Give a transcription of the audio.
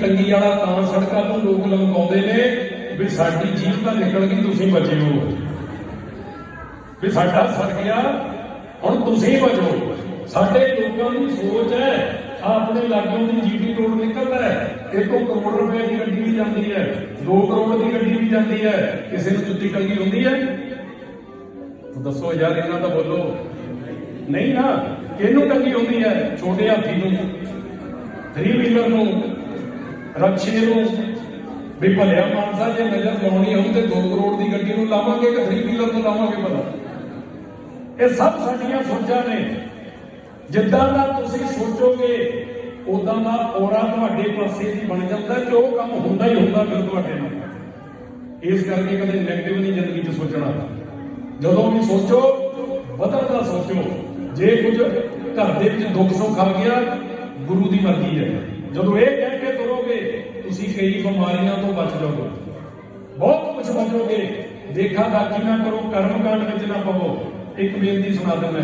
ਟੰਗੀ ਵਾਲਾ ਤਾਂ ਸੜਕਾਂ ਤੋਂ ਲੋਕ ਲੰਘਾਉਂਦੇ ਨੇ ਵੀ ਸਾਡੀ ਜੀਭ ਤਾਂ ਨਿਕਲ ਗਈ, ਤੁਸੀਂ ਬਚਿਓ ਵੀ ਸਾਡਾ ਸਰ ਗਿਆ, ਹੁਣ ਤੁਸੀਂ ਬਚੋ ਸਾਡੇ ਲੋਕਾਂ ਦੀ ਸੋਚ ਹੈ, ਆਪਣੇ ਲਾਗੋਂ ਦੀ ਜੀਡੀ ਰੋਡ ਨਿਕਲਦਾ ਹੈ, ਇੱਕ ਕਰੋੜ ਰੁਪਏ ਦੀ ਗੱਡੀ ਵੀ ਜਾਂਦੀ ਹੈ 2 ਕਰੋੜ ਦੀ ਗੱਡੀ ਵੀ ਜਾਂਦੀ ਹੈ, ਕਿਸੇ ਨੂੰ ਜੁੱਤੀ ਟੰਗੀ ਹੁੰਦੀ ਹੈ? ਦੱਸੋ ਯਾਰ, ਇਹਨਾਂ ਦਾ ਬੋਲੋ। ਨਹੀਂ ਨਾ, ਕਿਹਨੂੰ ਟੰਗੀ ਹੁੰਦੀ ਹੈ? ਛੋਟੇ ਹਾਥੀ ਨੂੰ 3 ਵੀਲਰ ਨੂੰ। ਰਕਸ਼ੇ ਨੂੰ ਵੀ ਭਲਿਆ ਮਾਨਸਾ ਜੇ ਨਜ਼ਰ ਲਾਉਣੀ ਹੋਊ ਤੇ 2 ਕਰੋੜ ਦੀ ਗੱਡੀ ਨੂੰ ਲਾਵਾਂਗੇ ਕਿ 3 ਵੀਲਰ ਨੂੰ ਲਾਵਾਂਗੇ ਭਲਾ। ਇਹ ਸਭ ਸਾਡੀਆਂ ਸੋਚਾਂ ਨੇ। ਜਿੱਦਾਂ ਦਾ ਤੁਸੀਂ ਸੋਚੋਗੇ ਉਦਾਂ ਦਾ ਔਰਾ ਤੁਹਾਡੇ ਪਾਸੇ ਦੀ ਬਣ ਜਾਂਦਾ ਤੇ ਉਹ ਕੰਮ ਹੁੰਦਾ ਹੀ ਹੁੰਦਾ ਫਿਰ ਤੁਹਾਡੇ ਨਾਲ। ਇਸ ਕਰਕੇ ਕਦੇ ਨੈਗੇਟਿਵ ਨਹੀਂ ਜ਼ਿੰਦਗੀ 'ਚ ਸੋਚਣਾ। ਜਦੋਂ ਵੀ ਸੋਚੋ ਬਦਲਦਾ ਸੋਚੋ। ਜੇ ਕੁਝ ਘਰ ਦੇ ਵਿੱਚ ਦੁੱਖ ਸੁੱਖ ਆ ਗਿਆ, ਗੁਰੂ ਦੀ ਮਰਜ਼ੀ ਹੈ। ਜਦੋਂ ਇਹ ਕਹਿ ਕੇ ਤੁਸੀਂ ਕਈ ਬਿਮਾਰੀਆਂ ਤੋਂ ਬਚ ਜਾਓਗੇ। ਬਹੁਤ ਕੁਝ ਬਚੋਗੇ। ਦੇਖਾ ਦਾਖੀ ਨਾ ਕਰੋ ਕਰਮ ਕਾਂਡ ਵਿੱਚ ਨਾ ਪਵੋ। ਇੱਕ ਬੇਨਤੀ ਸੁਣਾ ਦਿੰਦਾ